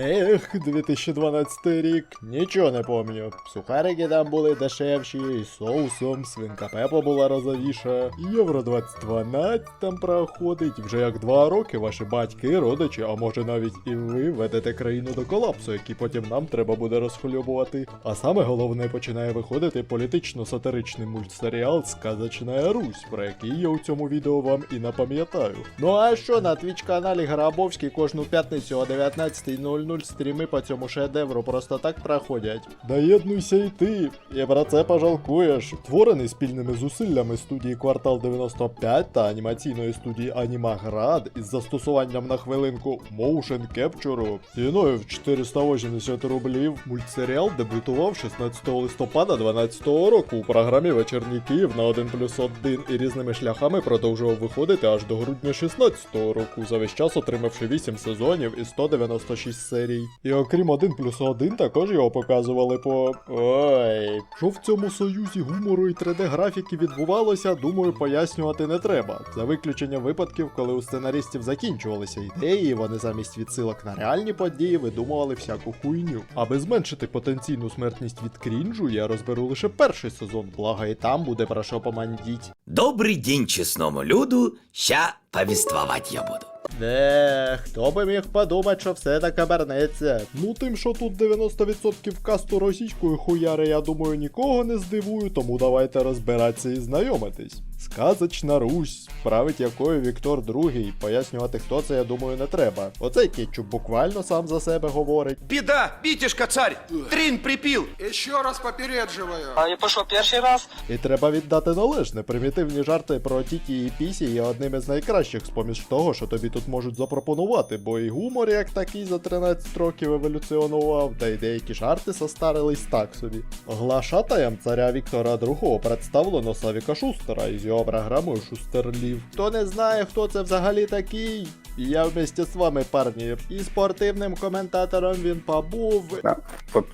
Ех, 2012 рік, нічого не помню. Сухарики там були дешевші, і соусом, свинка Пепа була розовіша. Євро 2012 там проходить. Вже як два роки ваші батьки, родичі, а може навіть і ви ведете країну до колапсу, який потім нам треба буде розхльобувати. А саме головне починає виходити політично-сатиричний мультсеріал Сказочна Русь, про який я у цьому відео вам і напам'ятаю. Ну а що на твіч каналі Грабовський кожну п'ятницю о 19.00 стріми по цьому шедевру просто так проходять. Доєднуйся й ти, і про це пожалкуєш. Творений спільними зусиллями студії Квартал 95 та анімаційної студії Анімаград із застосуванням на хвилинку Motion Capture ціною в 480 рублів. Мультсеріал дебютував 16 листопада 2012 року у програмі Вечірній Київ на 1 плюс 1 і різними шляхами продовжував виходити аж до грудня 16 року, за весь час отримавши 8 сезонів і 196 серій. І окрім 1 плюс 1 також його показували по. Ой. Що в цьому союзі гумору і 3D-графіки відбувалося, думаю, пояснювати не треба. За виключенням випадків, коли у сценаристів закінчувалися ідеї, вони замість відсилок на реальні події видумували всяку хуйню. Аби зменшити потенційну смертність від крінжу, я розберу лише перший сезон, благо і там буде про що помандіть. Добрый день честному люду, ща повествовать я буду. Де, хто би міг подумати, що все так обернеться. Ну тим, що тут 90% касту російської хуяри, я думаю, нікого не здивую, тому давайте розбиратися і знайомитись. Сказочна Русь, править якою Віктор II, пояснювати, хто це, я думаю, не треба. Оцей кетчуп буквально сам за себе говорить. Беда, Витишка, царь, трин припил. Еще раз попередживаю. А я пішов перший раз. І треба віддати належне. Примітивні жарти про Тіті і Пісі є одним із найкращих з-поміж того, що тобі тут можуть запропонувати, бо і гумор як такий за 13 років еволюціонував, та й деякі жарти состарились так собі. Глашатаєм царя Віктора II представлено Савіка Шустера із його програмою Шустерлів. Хто не знає, хто це взагалі такий, я вместе з вами, парні. І спортивним коментатором він побув. Да, вот.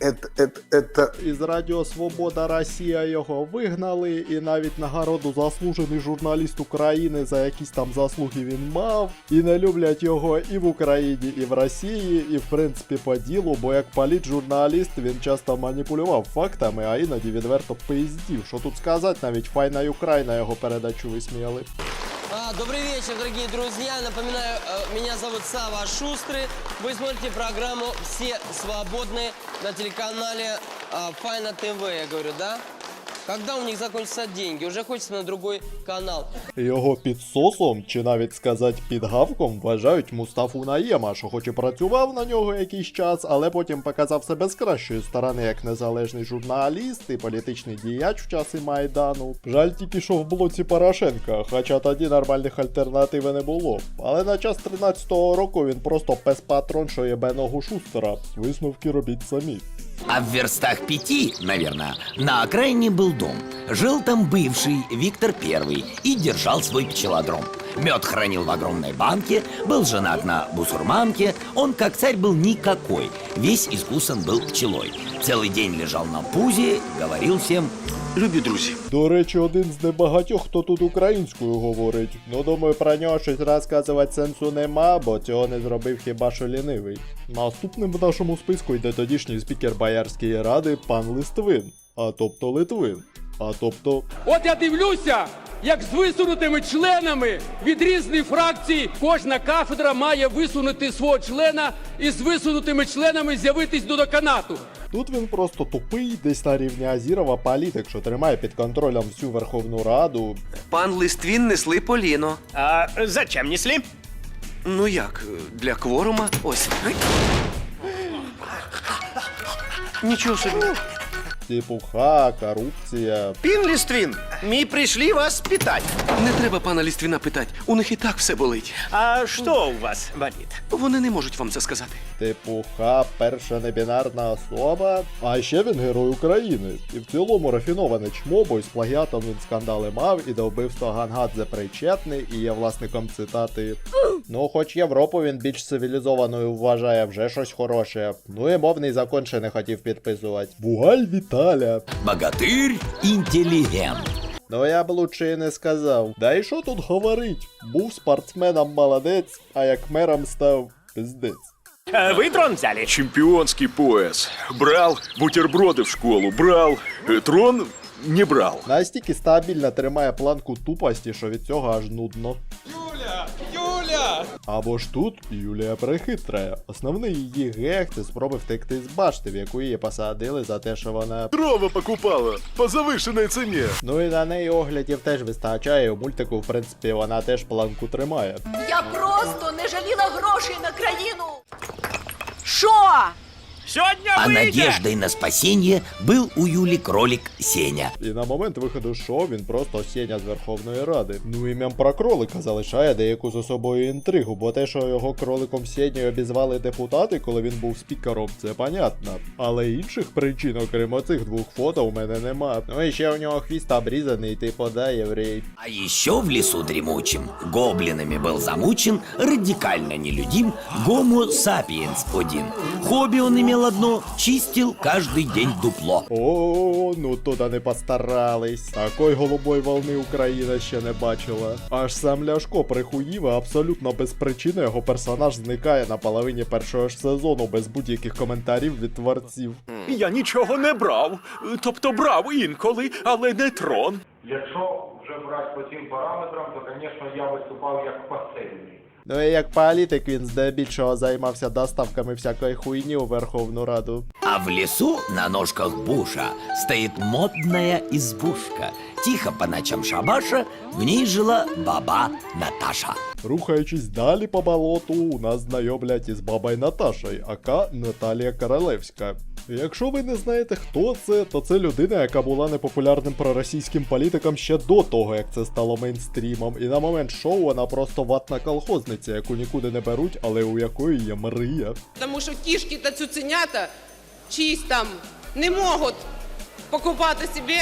Это, это, н- это, это, это, Із Радіо Свобода Росія його вигнали, і навіть нагороду заслужений журналіст України за якісь там заслуги він мав. І не люблять його і в Україні, і в Росії, і в принципі по ділу, бо як політжурналіст він часто маніпулював фактами, а іноді відверто пиздів. Що тут сказати, навіть файна Україна його передачу висміяли. А, добрый вечер, дорогие друзья. Напоминаю, э, меня зовут Сава Шустрый. Вы смотрите программу «Все свободны» на телеканале а, Файна ТВ, я говорю, да? Когда у них закончатся деньги? Уже хочется на другой канал. Його підсосом, чи навіть сказати підгавком, вважають Мустафу Наєма, що хоч і працював на нього якийсь час, але потім показав себе з кращої сторони як незалежний журналіст і політичний діяч в часи Майдану. Жаль тільки, що в блоці Порошенка, хоча тоді нормальних альтернатив не було. Але на час 13-го року він просто пес-патрон, що єбе ногу шустера. Висновки робіть самі. А в верстах пяти, наверное, на окраине был дом. Жил там бывший Виктор Первый и держал свой пчелодром. Мед хранил в огромной банке, был женат на бусурманке. Он, как царь, был никакой, весь искусан был пчелой. Целый день лежал на пузе, говорил всем Любі друзі, До речі, один з небагатьох, хто тут українською говорить. Ну думаю, про нього щось розказувати сенсу нема, бо цього не зробив хіба що лінивий. Наступним в нашому списку йде тодішній спікер Боярської ради пан Листвин, а тобто Литвин. А тобто От я дивлюся, як з висунутими членами від різних фракцій кожна кафедра має висунути свого члена і з висунутими членами з'явитись до деканату. Тут він просто тупий, десь на рівні Азірова політик, що тримає під контролем всю Верховну Раду. пан Листвін несли Поліно. А зачем несли? Ну як, для кворума? Ось. Нічого собі. Типуха, корупція. Пін Листвін, ми прийшли вас питать. Не треба пана Листвіна питати. У них і так все болить. А що у вас болит? Вони не можуть вам це сказати. Типуха, перша небінарна особа. А ще він герой України. І в цілому рафіноване чмо, бо із плагіатом він скандали мав і до вбивства Гангадзе причетний і є власником цитати. Ну, хоч Європу він більш цивілізованою вважає вже щось хороше. Ну і мовний закон ще не хотів підписувати. Бугаль Віталя. «Богатырь интеллигент». Ну я б лучше і не сказав. Да і що тут говорить? Був спортсменом молодець, а як мером став пиздець. Э, Вы трон взяли? Чемпионский пояс. Брал бутерброды в школу, брал. Э, Трон не брал. Настільки стабільно тримає планку тупості, що від цього аж нудно. Юля! Юля! Або ж тут Юлія прихитрає. Основний її гех це спроби втекти з башти, в яку її посадили за те, що вона. Дрова покупала по завишеній ціні. Ну і на неї оглядів теж вистачає. У мультику, в принципі, вона теж планку тримає. Я просто не жаліла грошей на країну. Що? Сегодня А выйдет! надеждой на спасение был у Юли кролик Сеня. І на момент виходу шоу він просто Сеня з Верховної Ради. Ну ім'ям про кролика залишає деяку за собою інтригу, бо те, що його кроликом Сені обізвали депутати, коли він був спікером, це понятно. Але інших причин, окрім оцих двох фото, у мене нема. Ну і ще у нього хвіст обрізаний, типу, да, єврей. А еще в лесу дремучем гоблинами был замучен радикально нелюдим Гомо Сапиенс один. Хобби он имел одно – чистил каждый день дупло. О, ну туди не постарались. Такої голубої волни Україна ще не бачила. Аж сам Ляшко прихуїв, а абсолютно без причини його персонаж зникає на половині першого ж сезону без будь-яких коментарів від творців. Я нічого не брав. Тобто брав інколи, але не трон. Якщо вже брати по цим параметрам, то, звісно, я виступав як посильний. Ну і як політик він здебільшого займався доставками всякої хуйні у Верховну Раду. А в лесу на ножках Буша стоит модная избушка. Тихо по ночам шабаша, в ней жила баба Наташа. Рухаючись далі по болоту, у нас знайомлять із бабою Наташою, ака Наталія Королевська. Якщо ви не знаєте, хто це, то це людина, яка була непопулярним проросійським політиком ще до того, як це стало мейнстрімом. І на момент шоу вона просто ватна колхозниця, яку нікуди не беруть, але у якої є мрія. Тому що кішки та цуценята чиїсь там не можуть покупати собі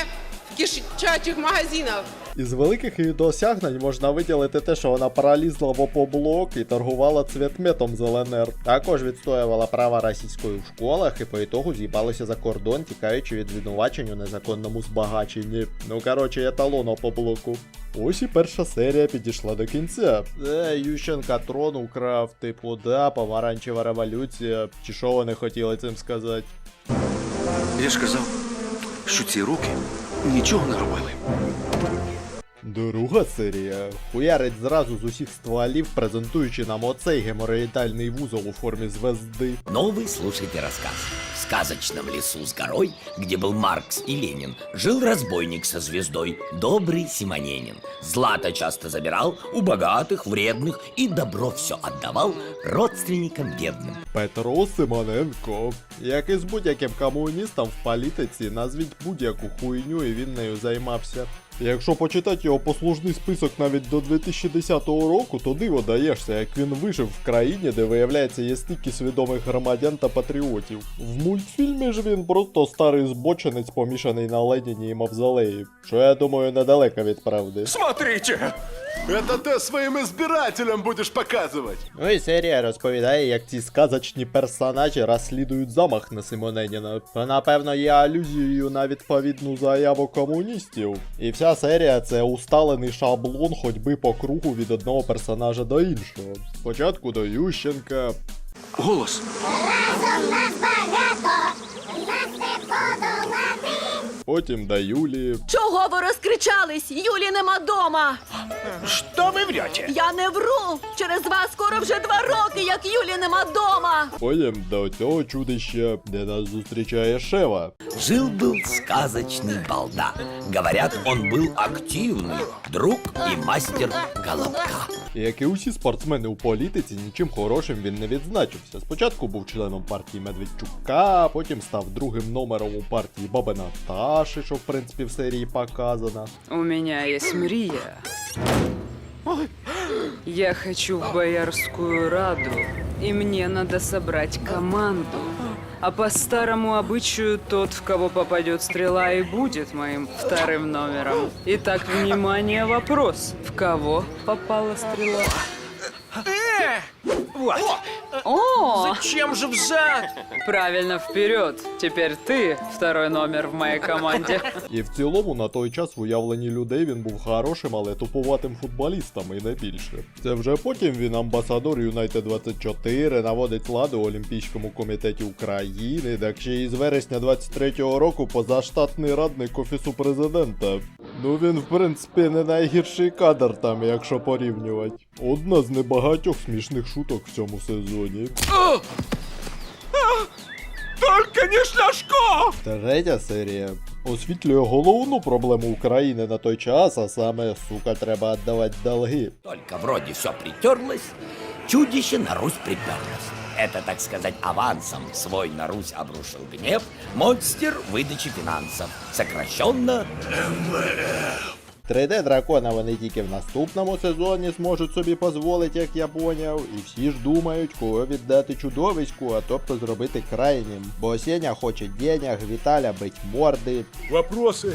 кишачих магазинах. Із великих її досягнень можна виділити те, що вона пролізла в опоблок і торгувала цвітметом з ЛНР. Також відстоювала права російської в школах і по ітогу з'їбалася за кордон, тікаючи від звинувачень у незаконному збагаченні. Ну коротше, еталон опоблоку. Ось і перша серія підійшла до кінця. Е, Ющенка трон украв, типу, да, помаранчева революція, чи що вони хотіли цим сказати. Я ж казав, що ці руки нічого не робили. Друга серія хуярить зразу з усіх стволів, презентуючи нам оцей геморроїдальний вузол у формі звезди. Новий слушайте рассказ. В сказочном лесу с горой, где был Маркс и Ленин, жил разбойник со звездой, добрый Симоненин. Злато часто забирал у богатых, вредных и добро все отдавал родственникам бедным. Петро Симоненко. Як і з будь-яким комуністом в політиці, назвіть будь-яку хуйню і він нею займався. Якщо почитати його послужний список навіть до 2010 року, то диво даєшся, як він вижив в країні, де виявляється є стільки свідомих громадян та патріотів. В мультфільмі ж він просто старий збочинець, помішаний на Леніні і Мавзолеї, що я думаю недалеко від правди. Смотрите! Это ты своим избирателям будешь показывать. Ну і серія розповідає, як ці сказочні персонажі розслідують замах на Симоненіна. Це, напевно, є алюзією на відповідну заяву комуністів. І вся серія це усталений шаблон ходьби по кругу від одного персонажа до іншого. Спочатку до Ющенка, Голос. потім до Юлії, Чого ви розкричались? Юлі нема дома. Что вы врете? Я не вру. Через вас скоро вже два роки, як Юлі нема дома. потім до цього чудища, де нас зустрічає Шева. Жил-был сказочный балда. Говорят, он был активный друг и мастер колобка. І як і усі спортсмени у політиці, нічим хорошим він не відзначився. Спочатку був членом партії Медведчука, потім став другим номером у партії Баби Наташі, що в принципі в серії показано. У мене є мрія. Я хочу в Боярскую Раду, и мне надо собрать команду. А по старому обычаю тот, в кого попадет стрела, и будет моим вторым номером. Итак, внимание, вопрос. В кого попала стрела? Вот. О, Зачем же взад? правильно, вперед. Теперь ты второй номер в моей команде. І в цілому на той час в уявленні людей він був хорошим, але туповатим футболістом і не більше. Це вже потім він амбасадор Юнайтед 24, наводить ладу у Олімпійському комітеті України, так ще й з вересня 23-го року позаштатний радник офісу президента. Ну він, в принципі, не найгірший кадр там, якщо порівнювати. Одна з небагатьох смішних шуток в цьому сезоні. Только не шляшко! Третя серія освітлює головну проблему України на той час, а саме, сука, треба віддавати долги. Только вроде все притерлось, чудище на Русь приперлось. Это, так сказать, авансом свой на Русь обрушил гнев монстр выдачи финансов, сокращенно 3D дракона вони тільки в наступному сезоні зможуть собі дозволити, як я поняв, і всі ж думають, кого віддати чудовиську, а тобто зробити крайнім. Бо Сеня хоче денег, Віталя бить морди. Вопроси?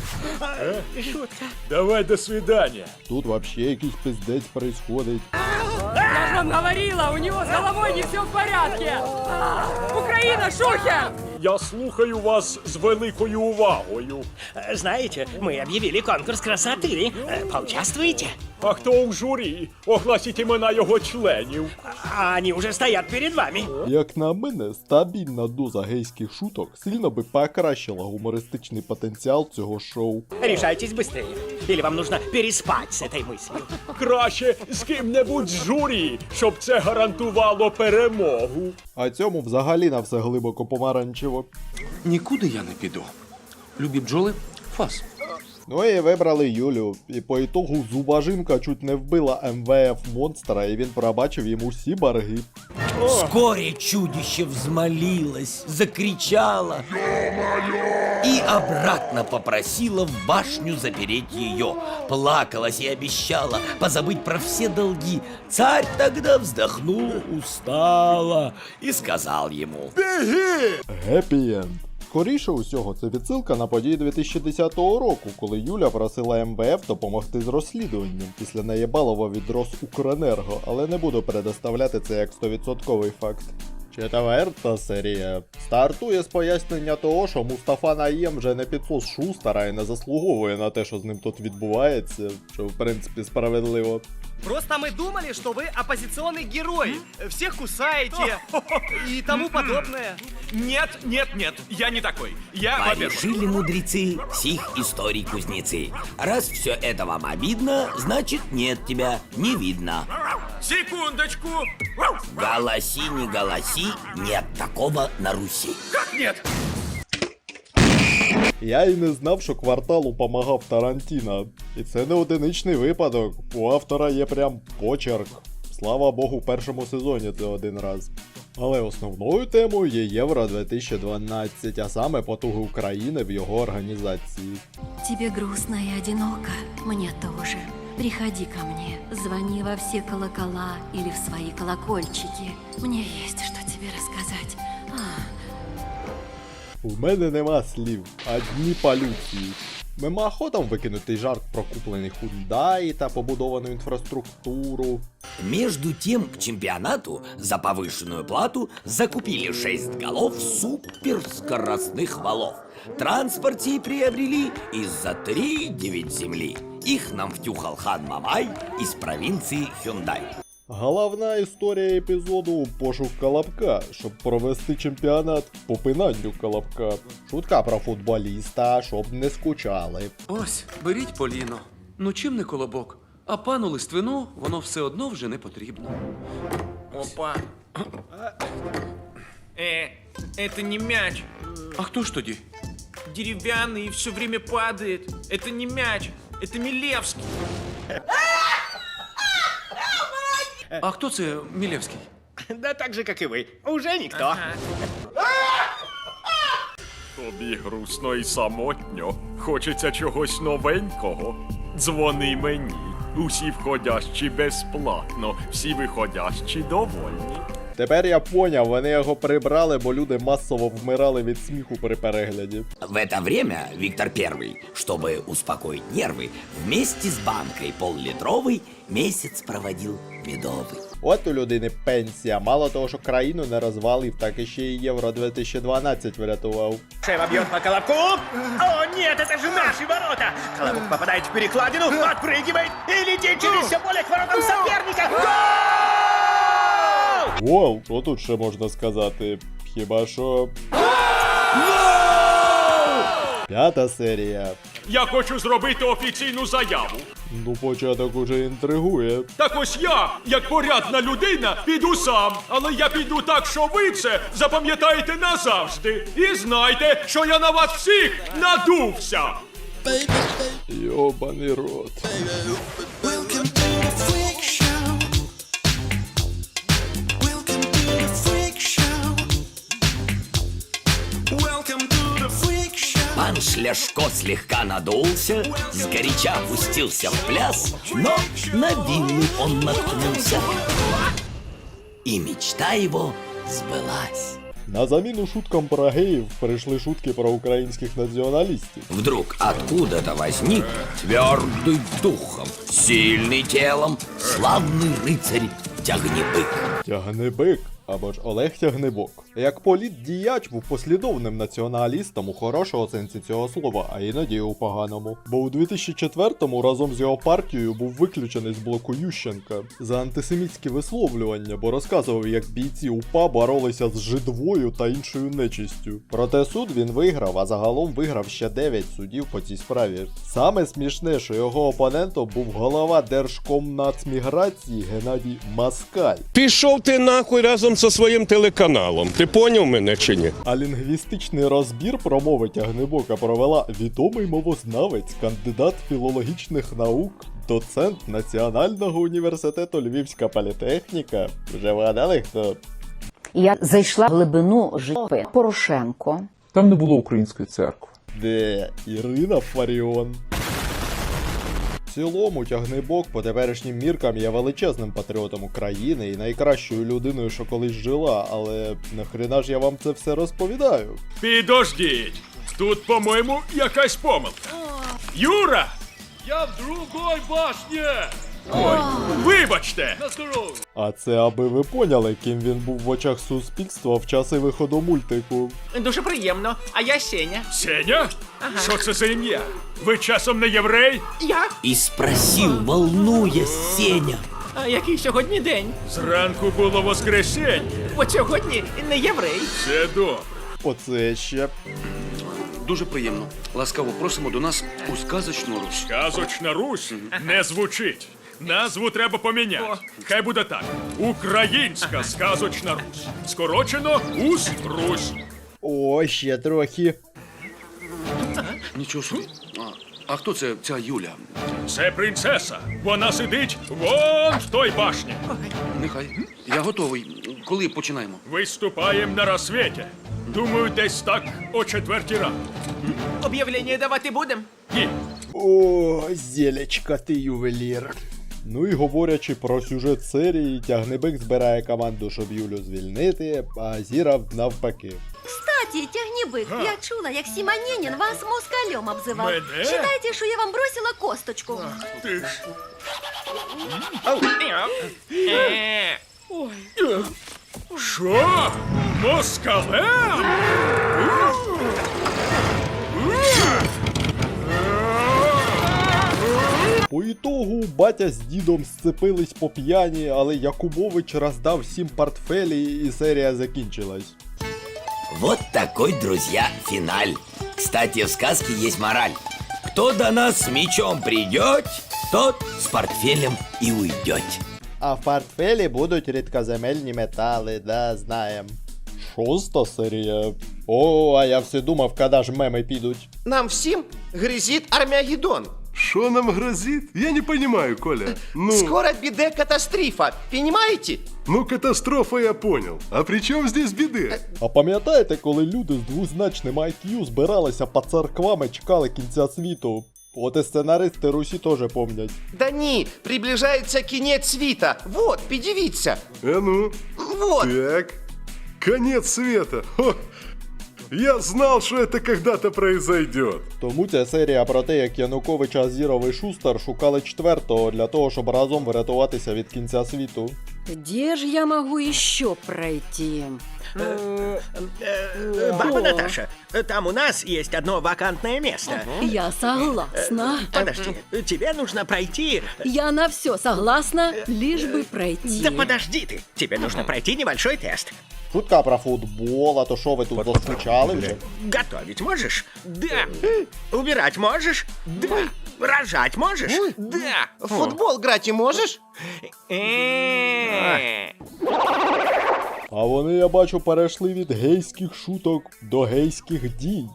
Шутка. Давай до свидания. Тут вообще якийсь пиздець происходить. Я же вам говорила, у него с головой не все в порядке. Украина, шухер! Я слухаю вас з великою увагою. Знаете, мы объявили конкурс красоты. Э, Поучаствуете? А хто у журі? Огласіть імена його членів. А Они уже стоят перед вами. Як на мене, стабільна доза гейських шуток сильно би покращила гумористичний потенціал цього шоу. Решайтесь быстрее. Или вам нужно переспать с этой мыслью. Краще з ким-небудь з журі, щоб це гарантувало перемогу. А цьому взагалі на все глибоко помаранчево. Нікуди я не піду. Любі бджоли, фас. Ну і вибрали Юлю. І по ітогу зубажинка чуть не вбила МВФ монстра, і він пробачив йому всі борги. Вскоре чудище взмолилось, закричало и обратно попросила в башню запереть ее. Плакалась и обещала позабыть про все долги. Царь тогда вздохнул устало и сказал ему. Геппі енд. Скоріше усього, це відсилка на події 2010 року, коли Юля просила МВФ допомогти з розслідуванням. Після наєбалова відрос Укренерго, але не буду предоставляти це як 100% факт. Четверта серія стартує з пояснення того, що Мустафа Наєм вже не підсос Шустера і не заслуговує на те, що з ним тут відбувається, що в принципі справедливо. Просто мы думали, что вы оппозиционный герой. Всех кусаете и тому подобное. Нет, нет, нет, я не такой. Я, Порешили мудрецы, сих историй кузнецы. Раз все это вам обидно, значит нет тебя, не видно. Секундочку! Голоси, не голоси, нет такого на Руси. Как нет? Я і не знав, що кварталу помагав Тарантіно. І це не одиничний випадок. У автора є прям почерк. Слава Богу, в першому сезоні це один раз. Але основною темою є Євро 2012, а саме потуги України в його організації. Тебе грустно и одиноко. Мне тоже. Приходи ко мне, звони во все колокола или в свои колокольчики. Мне есть что тебе рассказать. А, У мене нема слів, одні полюції. Мимоходом викинутий жарт про куплений хундаї та побудовану інфраструктуру. Между тем, к чемпионату за повышенную плату закупили 6 голов суперскоростных валов. Транспорт сей приобрели из-за 3-9 земли. Их нам втюхал хан Мамай из провинции Хюндай. Головна історія епізоду пошук колобка, щоб провести чемпіонат по пинанню колобка. Шутка про футболіста, щоб не скучали. Ось, беріть Поліно. Ну чим не колобок? А пану листвину воно все одно вже не потрібно. Опа. Э, это не мяч. А хто ж тоді? Деревянный и все время падает. Это не мяч. Это Милевский. А хто це Мілевський? Да так же, как и вы. Уже никто. Тобі грустно і самотньо. Хочеться чогось новенького. Дзвони мені. Усі входящі безплатно, всі виходящі довольні. Тепер я поняв, вони його прибрали, бо люди масово вмирали від сміху при перегляді. В это время Виктор I, чтобы успокоить нервы, вместе с банкой пол-литровой месяц проводил медовый. От у людини пенсія. Мало того, що країну не розвалив, так і ще й Євро 2012 врятував. Шева бьет по колобку. О, нет, это же наши ворота. Колобок попадает в перекладину, отпрыгивает и летит через все поле к воротам соперника. Гол! Гол, що тут ще можна сказати? Хіба що. П'ята серія. Я хочу зробити офіційну заяву. Ну, початок уже інтригує. Так ось я, як порядна людина, піду сам. Але я піду так, що ви це запам'ятаєте назавжди. І знайте, що я на вас всіх надувся. Йобаний рот. Пан Шляшко слегка надулся, сгоряча пустился в пляс, но на виллу он наткнулся. И мечта его сбылась. На заміну шуткам про геїв прийшли шутки про українських націоналістів. Вдруг откуда-то возник твердый духом, сильный телом, славный рыцарь Тягнебык. Тягнебик або ж Олег Тягнебок. Як політдіяч був послідовним націоналістом у хорошого сенсі цього слова, а іноді у поганому. Бо у 2004-му разом з його партією був виключений з блоку Ющенка за антисемітські висловлювання, бо розказував, як бійці УПА боролися з жидвою та іншою нечистю. Проте суд він виграв, а загалом виграв ще 9 судів по цій справі. Саме смішне, що його опонентом був голова Держкомнацміграції Геннадій Маскаль. Пішов ти нахуй разом зі своїм телеканалом. Ти поняв мене чи ні? А лінгвістичний розбір про мови Тягнебока провела відомий мовознавець, кандидат філологічних наук, доцент Національного університету Львівська політехніка. Вже вгадали хто? Я зайшла в глибину жопи Порошенко. Там не було української церкви. Де Ірина Фаріон. В цілому тягнебок по теперішнім міркам є величезним патріотом України і найкращою людиною, що колись жила, але нахрена ж я вам це все розповідаю. Підождіть. Тут, по-моєму, якась помилка. Юра! Я в другой башні! Ой, вибачте! А це аби ви поняли, ким він був в очах суспільства в часи виходу мультику. Дуже приємно. А я Сеня. Сеня? Що це за ім'я? Ви часом не єврей? Я? И спросил, волнуясь, Сеня. А який сьогодні день? Зранку було воскресіння. От сьогодні не єврей. Це добре. Оце ще. Дуже приємно. Ласкаво просимо до нас у сказочну Русь. Казочна Русь не звучить. Назву треба поміняти. Хай буде так. Українська сказочна Русь. Скорочено Ус Русь. О, ще трохи. Нічого собі. А, а хто це ця Юля? Це принцеса. Вона сидить вон в той башні. Нехай. Я готовий. Коли починаємо? Виступаємо на розсвіті. Думаю, десь так о четвертій ранку. Об'явлення давати будемо? Ні. О, зелечка ти ювелір. Ну і говорячи про сюжет серії, Тягнебик збирає команду, щоб Юлю звільнити, а Зіра навпаки. Кстати, тягнебик, я чула, як Сімонєнін вас москалем обзивав. Мене? Считайте, що я вам бросила косточку. Ти ж. Що? Москалем? По ітогу батя з дідом сцепились по п'яні, але Якубович роздав всім портфелі і серія закінчилась. Вот такой, друзья, финаль. Кстати, в сказке есть мораль. Кто до нас с мечом придет, тот с портфелем и уйдет. А в портфелі будуть рідкоземельні метали, да, знаєм. Шоста серія. О, а я все думав, коли ж меми підуть. Нам всім гризит Армагеддон. Что нам грозит? Я не понимаю, Коля. Ну, Скоро біде катастрофа, понимаете? ну катастрофа я понял. А при чем здесь беды? А пам'ятаєте, коли люди з двозначним IQ збиралися по церквам і чекали кінця світу? От і сценаристи Русі теж помнять. Да ні, приближається кінець світа. Вот, підивіться. А ну, Вот. так. Конец света. Хо. Я знал, что это когда-то произойдет. Тому ця серія про те, як Янукович, Азіров і Шустер шукали четвертого для того, щоб разом врятуватися від кінця світу. Где же я могу еще пройти? Э, Баба Наташа, там у нас есть одно вакантное место. Я согласна. Подожди, тебе нужно пройти... Я на все согласна, лишь бы пройти. Да подожди ты, тебе нужно пройти небольшой тест. Шутка про футбол, а то що ви тут заскучали? Готовить можешь? Да. Убирать можешь? Да. Рожать можешь? Да. В футбол грати можеш? Э. А вони, я бачу, перейшли від гейських шуток до гейських дій.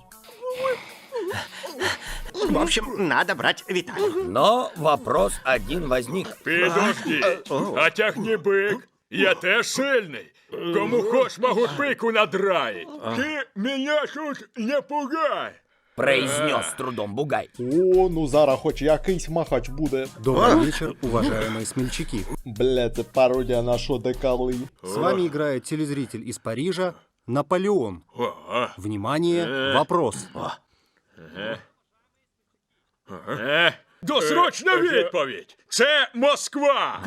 В общем, надо брать Виталий. Но вопрос один возник. Підожди, а тягні бик. Я теж сильний. Кому хоч можу пику надраїть. Ти мене тут не пугай. Произнес трудом Бугай. О, ну зараз хоч якийсь махач буде. Добрый вечер, уважаемые смельчаки. Бля, це пародія на що декали. С вами играет телезритель из Парижа Наполеон. Внимание, вопрос. Е, Досрочна відповідь. Це Москва.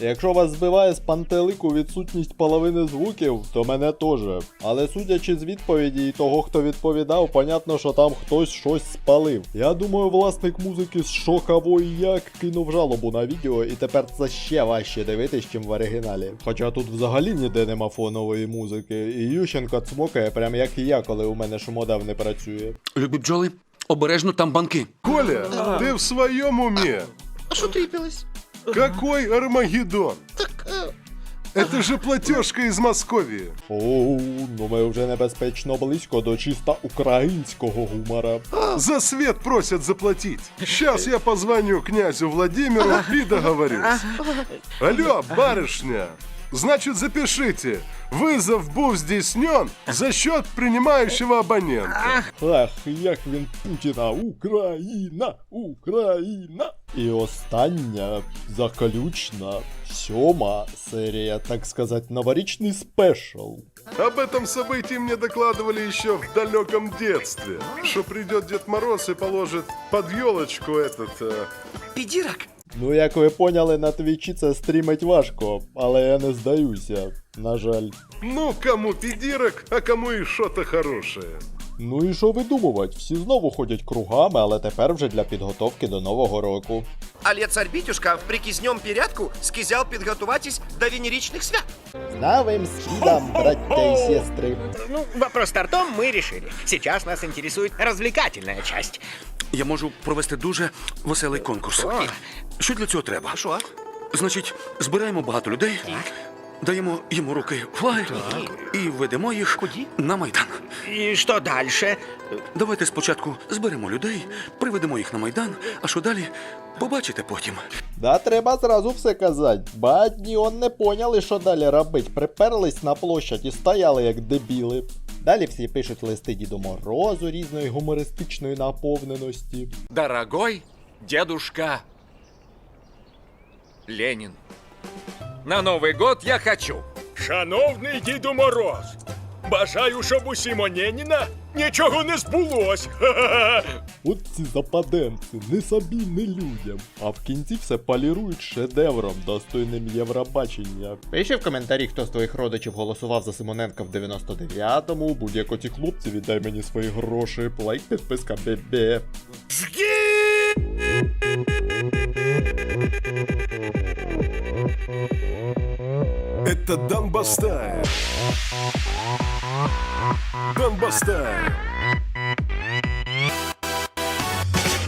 Якщо вас збиває з пантелику відсутність половини звуків, то мене теж. Але судячи з відповіді і того, хто відповідав, понятно, що там хтось щось спалив. Я думаю, власник музики з шокової як кинув жалобу на відео, і тепер це ще важче дивитись, чим в оригіналі. Хоча тут взагалі ніде нема фонової музики, і Ющенко цмокає, прям як і я, коли у мене шумодав не працює. Любі бджоли, обережно там банки. Коля, ты в своем уме? А что трепилось? Какой Армагеддон? Это же платежка из Московии. Оу, ну ми вже небезпечно близько до чисто українського гумора. За свет просят заплатить. Сейчас я позвоню князю Владимиру и договорюсь. Алло, барышня. Значит, запишите. Вызов был здійснен за счет принимающего абонента. Ах, як він Путіна, Україна, Україна. І остання, заключна, сьома серія, так сказать, новорічний спешл. Об этом событии мне докладывали еще в далеком детстве. Что придет Дед Мороз и положит под елочку этот... э, Пидирок. Ну, як ви поняли, на твічі це стрімить важко, але я не здаюся, на жаль. Ну, кому підірок, а кому і що то хорошее. Ну і що видумувати? Всі знову ходять кругами, але тепер вже для підготовки до нового року. Але царь Бітюшка в прикизнем порядку сказав підготуватись до венеричних свят. З новим скидом, браття і сестри. Ну, вопрос с тортом мы решили. Сейчас нас интересует развлекательная часть. Я можу провести дуже веселий конкурс. Що для цього треба? Що? Значить, збираємо багато людей, даємо їм у руки флаги і ведемо їх Куди? на майдан. И что дальше? Давайте спочатку зберемо людей, приведемо їх на майдан, а що далі, побачите потім. Да, треба зразу все казати. Бадні он не поняли, що далі робить. Приперлись на площадь і стояли як дебіли. Далі всі пишуть листи Діду Морозу різної гумористичної наповненості. Дорогой дедушка Ленин, на Новый год я хочу Шановний Діду Мороз, бажаю, щоб у Сімонініна нічого не збулось. От ці западенці, не собі, не людям. А в кінці все полірують шедевром, достойним Євробачення. Пиши в коментарі, хто з твоїх родичів голосував за Симоненка в 99-му. Будь-яко ті хлопці, віддай мені свої гроші. Лайк, підписка, бебе. Это Донбастая. Донбастая.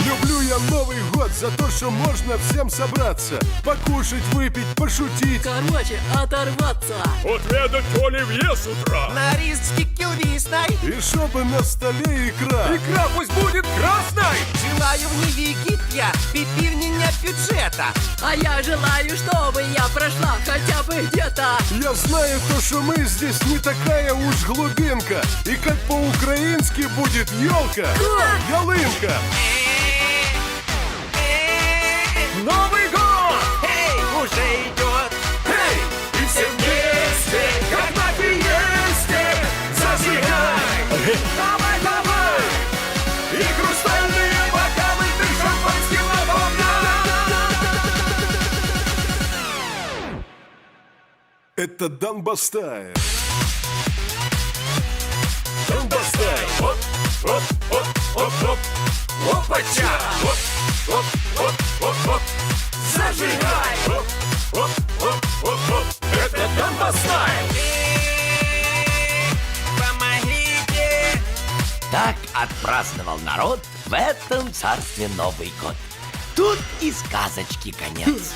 Люблю я Новый год за то, что можно всем собраться, покушать, выпить, пошутить. Короче, оторваться. Отведать олів'є з утра. На риске килвисной. И чтобы на столе икра. Икра пусть будет красной Желаю в Ниве Египта пипирнения бюджета. А я желаю, чтобы я прошла хотя бы где-то. Я знаю то, что мы здесь не такая уж глубинка. И как по-украински будет елка, ялынка. Это Донбастайл. Донбастайл. Оп, оп, оп, оп, оп. Опача! Оп, оп, оп, оп, оп. Зажигай! Оп, оп, оп, оп, оп. Это Донбастайл! Помогите! Так отпраздновал народ в этом царстве Новый год. Тут и сказочки конец.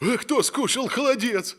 А кто скушал холодец?